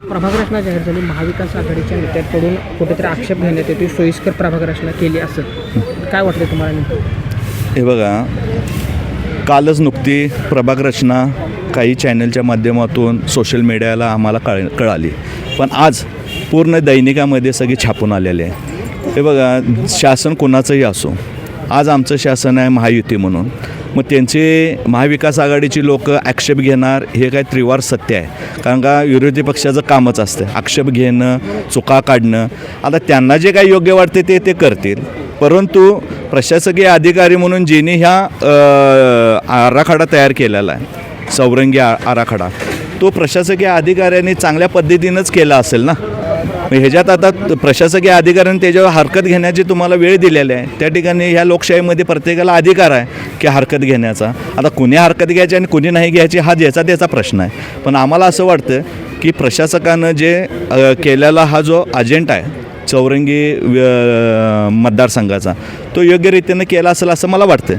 प्रभागरचना जाहीर झाली. महाविकास आघाडीच्या नेत्यांकडून कुठेतरी आक्षेप घेण्यात येतो सोयीस्कर प्रभागरचना केली असं काय वाटतं तुम्हाला हे बघा कालच नुकती प्रभागरचना काही चॅनलच्या माध्यमातून सोशल मीडियाला आम्हाला कळ कळाली. पण आज पूर्ण दैनिकामध्ये सगळी छापून आलेले आहे. हे बघा शासन कोणाचंही असो आज आमचं शासन आहे महायुती म्हणून. मग त्यांचे महाविकास आघाडीची लोक आक्षेप घेणार हे काय त्रिवार सत्य आहे. कारण का विरोधी पक्षाचं कामच असतं. आक्षेप घेणं चुका काढणं. आता त्यांना जे काही योग्य वाटते ते ते करतील. परंतु प्रशासकीय अधिकारी म्हणून ज्यांनी ह्या आराखडा तयार केलेला आहे. सौरंगी आ आराखडा. तो प्रशासकीय अधिकाऱ्यांनी चांगल्या पद्धतीनंच केला असेल ना? ह्याच्यात आता प्रशासकीय अधिकाऱ्यांनी त्याच्यावर हरकत घेण्याची तुम्हाला वेळ दिलेली आहे. त्या ठिकाणी ह्या लोकशाहीमध्ये प्रत्येकाला अधिकार आहे की हरकत घेण्याचा. आता कुणी हरकत घ्यायची आणि कुणी नाही घ्यायची हा ज्याचा त्याचा प्रश्न आहे. पण आम्हाला असं वाटतं की प्रशासकानं जे केलेला हा जो अजेंडा आहे चौरंगी मतदारसंघाचा तो योग्य रीतीनं केला असेल असं मला वाटतं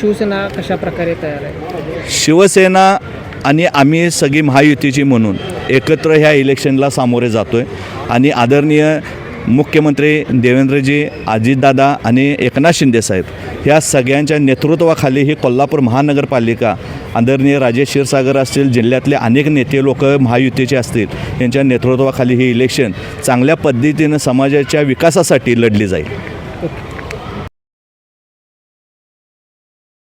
शिवसेना कशा प्रकारे तयार आहे? शिवसेना आणि आम्ही सगळी महायुतीची म्हणून एकत्र ह्या इलेक्शनला सामोरे जातो आहे आणि आदरणीय मुख्यमंत्री देवेंद्रजी अजितदादा आणि एकनाथ शिंदेसाहेब ह्या सगळ्यांच्या नेतृत्वाखाली ही कोल्हापूर महानगरपालिका आदरणीय राजेश क्षीरसागर असतील जिल्ह्यातले अनेक नेते लोक महायुतीचे असतील यांच्या नेतृत्वाखाली ही इलेक्शन चांगल्या पद्धतीनं समाजाच्या विकासासाठी लढली जाईल.